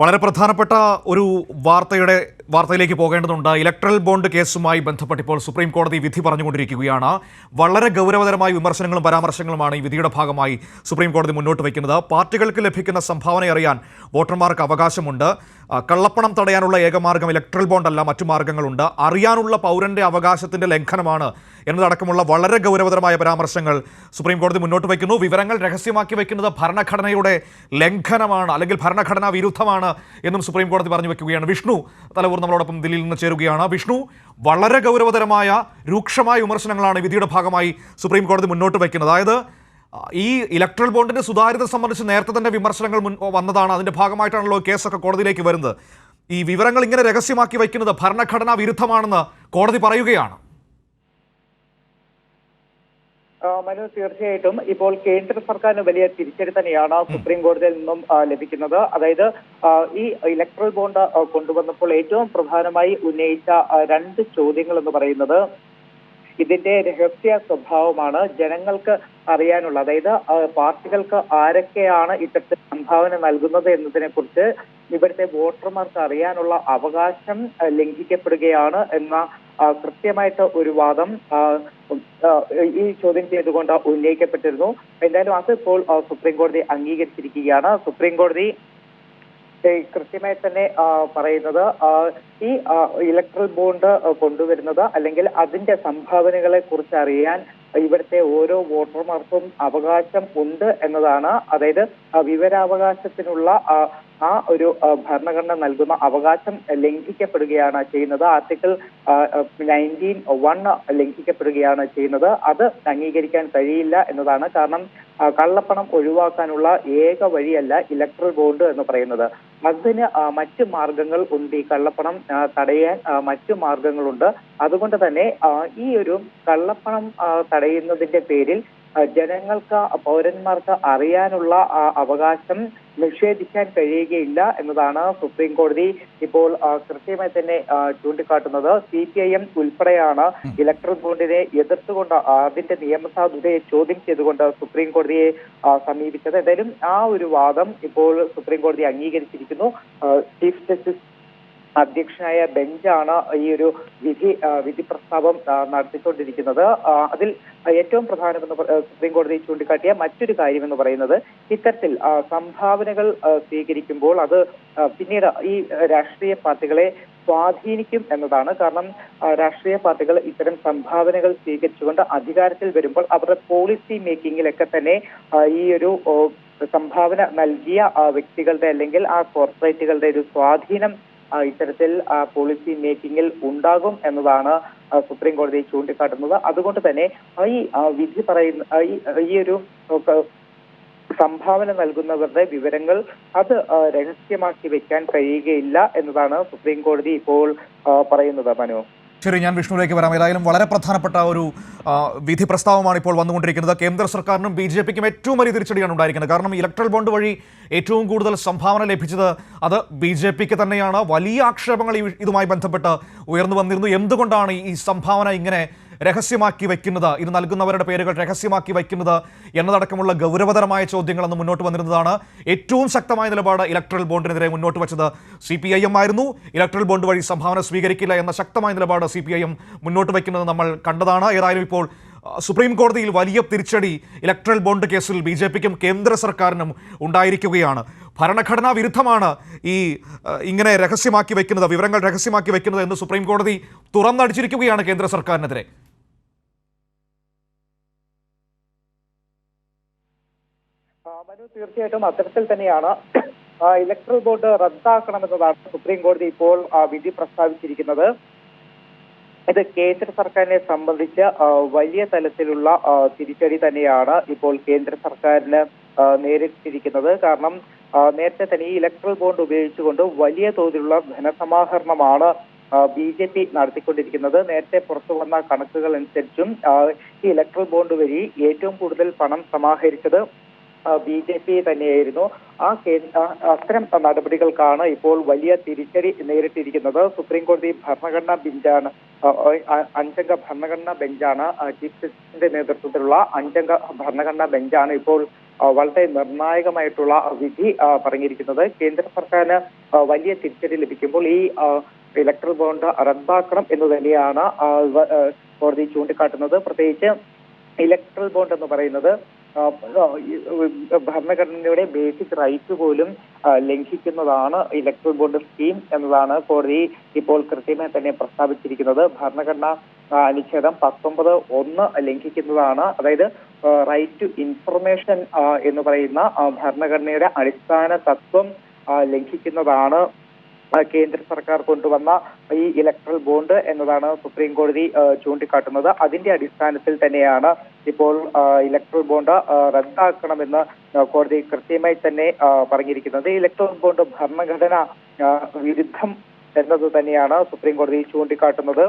വളരെ പ്രധാനപ്പെട്ട ഒരു വാർത്തയുടെ വാർത്തയിലേക്ക് പോകേണ്ടതുണ്ട്. ഇലക്ട്രൽ ബോണ്ട് കേസുമായി ബന്ധപ്പെട്ട് ഇപ്പോൾ സുപ്രീം കോടതി വിധി പറഞ്ഞുകൊണ്ടിരിക്കുകയാണ്. വളരെ ഗൗരവതരമായ വിമർശനങ്ങളും പരാമർശങ്ങളുമാണ് ഈ വിധിയുടെ ഭാഗമായി സുപ്രീം കോടതി മുന്നോട്ട് വയ്ക്കുന്നത്. പാർട്ടികൾക്ക് ലഭിക്കുന്ന സംഭാവന അറിയാൻ വോട്ടർമാർക്ക് അവകാശമുണ്ട്. കള്ളപ്പണം തടയാനുള്ള ഏകമാർഗം ഇലക്ട്രൽ ബോണ്ടല്ല മറ്റു മാർഗങ്ങളുണ്ട്. അറിയാനുള്ള പൗരന്റെ അവകാശത്തിന്റെ ലംഘനമാണ് എന്നതടക്കമുള്ള വളരെ ഗൗരവതരമായ പരാമർശങ്ങൾ സുപ്രീം കോടതി മുന്നോട്ട് വയ്ക്കുന്നു. വിവരങ്ങൾ രഹസ്യമാക്കി വയ്ക്കുന്നത് ഭരണഘടനയുടെ ലംഘനമാണ് അല്ലെങ്കിൽ ഭരണഘടനാ വിരുദ്ധമാണ് എന്നും സുപ്രീം കോടതി പറഞ്ഞു വെക്കുകയാണ് വിഷ്ണു തലവൂർ നമ്മളോടൊപ്പം ദില്ലിയിൽ നിന്ന് ചേരുകയാണ്. വിഷ്ണു വളരെ ഗൗരവതരമായ രൂക്ഷമായ വിമർശനങ്ങളാണ് വിധിയുടെ ഭാഗമായി സുപ്രീം കോടതി മുന്നോട്ട് വയ്ക്കുന്നത് അതായത് ഈ ഇലക്ട്രൽ ബോണ്ടിന്റെ സുതാര്യത സംബന്ധിച്ച് നേരത്തെ തന്നെ വിമർശനങ്ങൾ മുൻ വന്നതാണ്. അതിന്റെ ഭാഗമായിട്ടാണല്ലോ കേസൊക്കെ കോടതിയിലേക്ക് വരുന്നത്. ഈ വിവരങ്ങൾ ഇങ്ങനെ രഹസ്യമാക്കി വയ്ക്കുന്നത് ഭരണഘടനാ വിരുദ്ധമാണെന്ന് കോടതി പറയുകയാണ്. മനു തീർച്ചയായിട്ടും. ഇപ്പോൾ കേന്ദ്ര സർക്കാരിന് വലിയ തിരിച്ചടി തന്നെയാണ് സുപ്രീം കോടതിയിൽ നിന്നും ലഭിക്കുന്നത്. അതായത് ഈ ഇലക്ട്രൽ ബോണ്ട് കൊണ്ടുവന്നപ്പോൾ ഏറ്റവും പ്രധാനമായി ഉന്നയിച്ച രണ്ട് ചോദ്യങ്ങൾ എന്ന് പറയുന്നത് ഇതിന്റെ രഹസ്യ സ്വഭാവമാണ് ജനങ്ങൾക്ക് അറിയാനുള്ള അതായത് പാർട്ടികൾക്ക് ആരൊക്കെയാണ് ഇത്തരത്തിൽ സംഭാവന നൽകുന്നത് എന്നതിനെ കുറിച്ച് ഇവിടുത്തെ വോട്ടർമാർക്ക് അറിയാനുള്ള അവകാശം ലംഘിക്കപ്പെടുകയാണ് എന്ന കൃത്യമായിട്ട് ഒരു വാദം ഈ ചോദ്യം ചെയ്തുകൊണ്ട് ഉന്നയിക്കപ്പെട്ടിരുന്നു. എന്തായാലും അത് ഇപ്പോൾ സുപ്രീം കോടതി അംഗീകരിച്ചിരിക്കുകയാണ്. സുപ്രീം കോടതി കൃത്യമായി തന്നെ പറയുന്നത് ഈ ഇലക്ട്രൽ ബോണ്ട് കൊണ്ടുവരുന്നത് അല്ലെങ്കിൽ അതിന്റെ സംഭാവനകളെ കുറിച്ച് അറിയാൻ ഇവിടുത്തെ ഓരോ വോട്ടർമാർക്കും അവകാശം ഉണ്ട് എന്നതാണ്. അതായത് വിവരാവകാശത്തിനുള്ള ആ, ഒരു ഭരണഘടന നൽകുന്ന അവകാശം ലംഘിക്കപ്പെടുകയാണ് ചെയ്യുന്നത്. ആർട്ടിക്കിൾ നയന്റീൻ വൺ ലംഘിക്കപ്പെടുകയാണ് ചെയ്യുന്നത്. അത് അംഗീകരിക്കാൻ കഴിയില്ല എന്നതാണ് കാരണം കള്ളപ്പണം ഒഴിവാക്കാനുള്ള ഏക വഴിയല്ല ഇലക്ട്രൽ ബോണ്ട് എന്ന് പറയുന്നത്. അതിന് മറ്റു മാർഗങ്ങൾ ഉണ്ട് ഈ കള്ളപ്പണം തടയാൻ മറ്റു മാർഗങ്ങളുണ്ട്. അതുകൊണ്ട് തന്നെ ഈ ഒരു കള്ളപ്പണം തടയുന്നതിന്റെ പേരിൽ ജനങ്ങൾക്ക് പൗരന്മാർക്ക് അറിയാനുള്ള അവകാശം നിഷേധിക്കാൻ കഴിയുകയില്ല എന്നതാണ് സുപ്രീം കോടതി ഇപ്പോൾ കൃത്യമായി തന്നെ ചൂണ്ടിക്കാട്ടുന്നത്. സി പി ഐ എം ഉൾപ്പെടെയാണ് ഇലക്ട്രൽ ബോണ്ടിനെ എതിർത്തുകൊണ്ട് അതിന്റെ നിയമസാധുതയെ ചോദ്യം ചെയ്തുകൊണ്ട് സുപ്രീം കോടതിയെ സമീപിച്ചത്. എന്തായാലും ആ ഒരു വാദം ഇപ്പോൾ സുപ്രീം കോടതി അംഗീകരിച്ചിരിക്കുന്നു. ചീഫ് ജസ്റ്റിസ് അധ്യക്ഷനായ ബെഞ്ചാണ് ഈ ഒരു വിധി വിധി പ്രസ്താവം നടത്തിക്കൊണ്ടിരിക്കുന്നത്. അതിൽ ഏറ്റവും പ്രധാനമെന്ന് സുപ്രീം കോടതി ചൂണ്ടിക്കാട്ടിയ മറ്റൊരു കാര്യം എന്ന് പറയുന്നത് ഇത്തരത്തിൽ സംഭാവനകൾ സ്വീകരിക്കുമ്പോൾ അത് പിന്നീട് ഈ രാഷ്ട്രീയ പാർട്ടികളെ സ്വാധീനിക്കും എന്നതാണ്. കാരണം രാഷ്ട്രീയ പാർട്ടികൾ ഇത്തരം സംഭാവനകൾ സ്വീകരിച്ചുകൊണ്ട് അധികാരത്തിൽ വരുമ്പോൾ അവരുടെ പോളിസി മേക്കിങ്ങിലൊക്കെ തന്നെ ഈ ഒരു സംഭാവന നൽകിയ വ്യക്തികളുടെ അല്ലെങ്കിൽ ആ കോർപ്പറേറ്റുകളുടെ ഒരു സ്വാധീനം ഇത്തരത്തിൽ പോളിസി മേക്കിംഗിൽ ഉണ്ടാകും എന്നതാണ് സുപ്രീം കോടതി ചൂണ്ടിക്കാട്ടുന്നത്. അതുകൊണ്ട് തന്നെ ഈ വിധി പറയുന്ന ഈ ഒരു സംഭാവന നൽകുന്നവരുടെ വിവരങ്ങൾ അത് രഹസ്യമാക്കി വെക്കാൻ കഴിയുകയില്ല എന്നതാണ് സുപ്രീം കോടതി ഇപ്പോൾ പറയുന്നത് മനു. ശരി ഞാൻ വിഷ്ണുവിലേക്ക് വരാം. ഏതായാലും വളരെ പ്രധാനപ്പെട്ട ഒരു വിധി പ്രസ്താവമാണ് ഇപ്പോൾ വന്നുകൊണ്ടിരിക്കുന്നത്. കേന്ദ്ര സർക്കാരിനും ബി ജെ പിക്കും ഏറ്റവും വലിയ തിരിച്ചടിയാണ് ഉണ്ടായിരിക്കുന്നത്. കാരണം ഇലക്ട്രൽ ബോണ്ട് വഴി ഏറ്റവും കൂടുതൽ സംഭാവന ലഭിച്ചത് അത് ബി ജെ പിക്ക് തന്നെയാണ്. വലിയ ആക്ഷേപങ്ങൾ ഇതുമായി ബന്ധപ്പെട്ട് ഉയർന്നു വന്നിരുന്നു. എന്തുകൊണ്ടാണ് ഈ സംഭാവന ഇങ്ങനെ രഹസ്യമാക്കി വയ്ക്കുന്നത് ഇത് നൽകുന്നവരുടെ പേരുകൾ രഹസ്യമാക്കി വയ്ക്കുന്നത് എന്നതടക്കമുള്ള ഗൗരവതരമായ ചോദ്യങ്ങൾ അന്ന് മുന്നോട്ട് വന്നിരുന്നതാണ്. ഏറ്റവും ശക്തമായ നിലപാട് ഇലക്ട്രൽ ബോണ്ടിനെതിരെ മുന്നോട്ട് വെച്ചത് സി പി ഐ എം ആയിരുന്നു. ഇലക്ട്രൽ ബോണ്ട് വഴി സംഭാവന സ്വീകരിക്കില്ല എന്ന ശക്തമായ നിലപാട് സി പി ഐ എം മുന്നോട്ട് വയ്ക്കുന്നത് നമ്മൾ കണ്ടതാണ്. ഏതായാലും ഇപ്പോൾ സുപ്രീം കോടതിയിൽ വലിയ തിരിച്ചടി ഇലക്ട്രൽ ബോണ്ട് കേസിൽ ബി ജെ പിക്കും കേന്ദ്ര സർക്കാരിനും ഉണ്ടായിരിക്കുകയാണ്. ഭരണഘടനാ വിരുദ്ധമാണ് ഈ ഇങ്ങനെ രഹസ്യമാക്കി വയ്ക്കുന്നത് വിവരങ്ങൾ രഹസ്യമാക്കി വയ്ക്കുന്നത് എന്ന് സുപ്രീം കോടതി തുറന്നടിച്ചിരിക്കുകയാണ് കേന്ദ്ര സർക്കാരിനെതിരെ. മനു തീർച്ചയായിട്ടും അത്തരത്തിൽ തന്നെയാണ് ഇലക്ട്രൽ ബോർഡ് റദ്ദാക്കണമെന്നതാണ് സുപ്രീം കോടതി ഇപ്പോൾ വിധി പ്രസ്താവിച്ചിരിക്കുന്നത്. ഇത് കേന്ദ്ര സർക്കാരിനെ സംബന്ധിച്ച് വലിയ തലത്തിലുള്ള തിരിച്ചടി തന്നെയാണ് ഇപ്പോൾ കേന്ദ്ര സർക്കാരിന് നേരിട്ടിരിക്കുന്നത്. കാരണം നേരത്തെ തന്നെ ഈ ഇലക്ട്രൽ ബോണ്ട് ഉപയോഗിച്ചുകൊണ്ട് വലിയ തോതിലുള്ള ധനസമാഹരണമാണ് ബി ജെ പി നടത്തിക്കൊണ്ടിരിക്കുന്നത്. നേരത്തെ പുറത്തു വന്ന കണക്കുകൾ അനുസരിച്ചും ഈ ഇലക്ട്രൽ ബോണ്ട് വഴി ഏറ്റവും കൂടുതൽ പണം സമാഹരിച്ചത് ബി ജെ പി തന്നെയായിരുന്നു. ആ അത്തരം നടപടികൾക്കാണ് ഇപ്പോൾ വലിയ തിരിച്ചടി നേരിട്ടിരിക്കുന്നത്. സുപ്രീം കോടതി ഭരണഘടനാ ബെഞ്ചാണ് അഞ്ചംഗ ഭരണഘടനാ ബെഞ്ചാണ് ചീഫ് ജസ്റ്റിസിന്റെ നേതൃത്വത്തിലുള്ള അഞ്ചംഗ ഭരണഘടനാ ബെഞ്ചാണ് ഇപ്പോൾ വളരെ നിർണായകമായിട്ടുള്ള വിധി പറഞ്ഞിരിക്കുന്നത്. കേന്ദ്ര സർക്കാരിന് വലിയ തിരിച്ചടി ലഭിക്കുമ്പോൾ ഈ ഇലക്ട്രൽ ബോണ്ട് റദ്ദാക്കണം എന്ന് തന്നെയാണ് കോടതി ചൂണ്ടിക്കാട്ടുന്നത്. പ്രത്യേകിച്ച് ഇലക്ട്രൽ ബോണ്ട് എന്ന് പറയുന്നത് ഭരണഘടനയുടെ ബേസിക് റൈറ്റ് പോലും ലംഘിക്കുന്നതാണ് ഇലക്ട്രൽ ബോണ്ട് സ്കീം എന്നതാണ് കോടതി ഇപ്പോൾ കൃത്യമായി തന്നെ പ്രസ്താവിച്ചിരിക്കുന്നത്. ഭരണഘടന അനുച്ഛേദം പത്തൊമ്പത് ഒന്ന് ലംഘിക്കുന്നതാണ്. അതായത് റൈറ്റ് ടു ഇൻഫർമേഷൻ എന്ന് പറയുന്ന ഭരണഘടനയുടെ അടിസ്ഥാന തത്വം ലംഘിക്കുന്നതാണ്. കേന്ദ്ര സർക്കാർ കൊണ്ടുവന്ന ഈ ഇലക്ട്രൽ ബോണ്ട് എന്നതാണ് സുപ്രീം കോടതി ചൂണ്ടിക്കാട്ടുന്നത്. അതിന്റെ അടിസ്ഥാനത്തിൽ തന്നെയാണ് ഇപ്പോൾ ഇലക്ട്രൽ ബോണ്ട് റദ്ദാക്കണമെന്ന് കോടതി കൃത്യമായി തന്നെ പറഞ്ഞിരിക്കുന്നത്. ഇലക്ട്രൽ ബോണ്ട് ഭരണഘടന വിരുദ്ധം എന്നത് തന്നെയാണ് സുപ്രീം കോടതി ചൂണ്ടിക്കാട്ടുന്നത്.